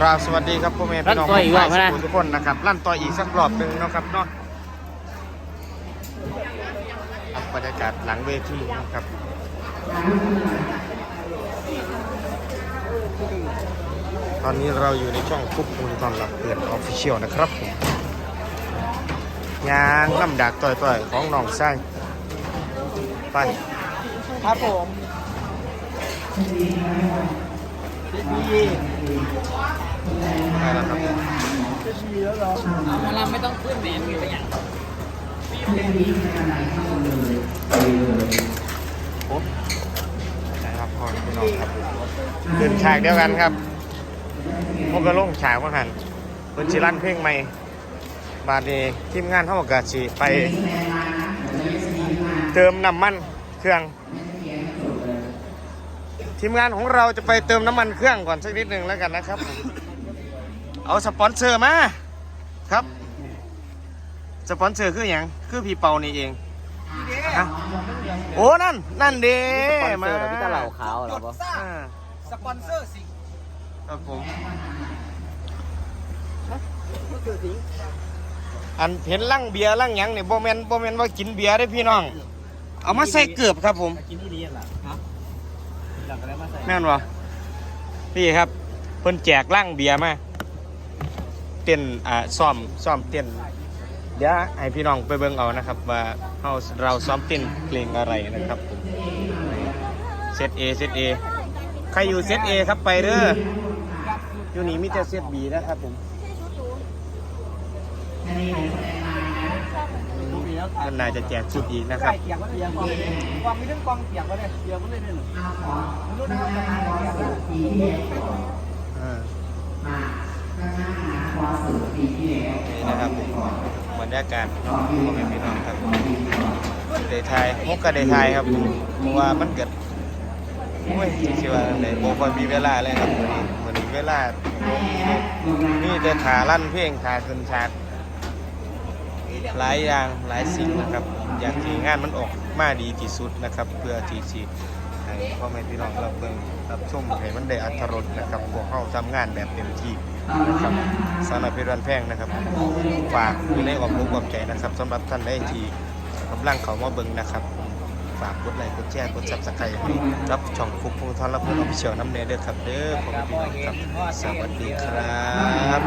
กราบสวัสดีครับพ่อแม่พี่น้องลั่นต่ออีกรอบไหมนะ ทุกคนนะครับลั่นต่ออีกสักรอบหนึ่งเนาะครับเนาะครับบรรยากาศหลังเวทีนะครับตอนนี้เราอยู่ในช่องคุกมูลตอนรับเพื่อนออฟฟิเชียลนะครับผมยางลำดักต่อยๆของน้องไส้ไป ครับผม ไปแล้วครับมาลำไม่ต้องขึ้นแหมมีตัวอย่างใช่ครับพ่อพี่น้องครับขึ้นฉากเดียวกันครับพวกก็ลงฉากว่าหันเป็นชิลันเพลงใหม่บาดนี้ทีมงานเท่ากับสีไป เติมน้ำมันเครื่อง ทีมงานของเราจะไปเติมน้ำมันเครื่องก่อนสักนิดหนึ่งแล้วกันนะครับ เอาสปอนเซอร์มาครับ สปอนเซอร์คืออย่างคือพี่เปานี่เองฮะโอ้นั่น นั่นเด้มามาพี่ตาเหล่าขาวเหรอปะอ่าสปอนเซอร์สิครับผมอันเห็นลั่งเบียร์ลั่งหยังเนี่ยโบแมนโบแมนว่ากินเบียร์ได้อพี่น้อง เอามาใส่เกือบครับผมกินที่ดีล่ะฮะ หลังกันแล้วมาใส่แม่นวะพี่ครับ เพิ่นแจกลั่งเบียร์มาเต้นอ่าซ้อมซ้อมเต้นเดี๋ยวให้พี่น้องไปเบิ่งเอานะครับ ว่าเฮาเราซ้อมเต้นเพลงอะไรนะครับผมเซตเอเซตเอใครอยู่เซตเอครับไปเด้ออยู่นี่มีแต่เซตบีนะครับผม มันน่าจะแจกชุดอีกนะครับไก่เกียงก็เกียงกองกองมีเรื่องกองเกียงก็ได้เกียงก็เลยเนี่ยมันรู้นะครับจะมาเกียงอ่านี่นะครับบรรยากาศเนาะพ่อแม่พี่น้องครับเดทายมกกับเดทายครับเพราะว่ามันเกิดโอ้ยสิว่าไหนโมคอยมีเวลาเลยครับวันนี้วันนี้เวลานี่แต่ขาลั่นเพลงขาขึ้นฉาก หลายอย่างหลายสิ่งนะครับ อย่างที่งานมันออกมาดีที่สุดนะครับ เพื่อที่สิให้พ่อแม่พี่น้องรับเบิ่งรับชมให้มันได้อัธรสนะครับพวกเข้าทำงานแบบเต็มที่นะครับสำหรับพชรวันแพงนะครับฝากอยู่ในอ้อมอกอ้อมใจนะครับสำหรับท่านได้ที่กำลังเขามาเบิ่งนะครับฝากกดไลค์กดแชร์กดซับสไครต์รับช่องฟุกพงทอนรับเพื่อนออฟฟิเชียลน้ำเนยเด้อครับเด้อผมพี่น้องครับ สวัสดีครับ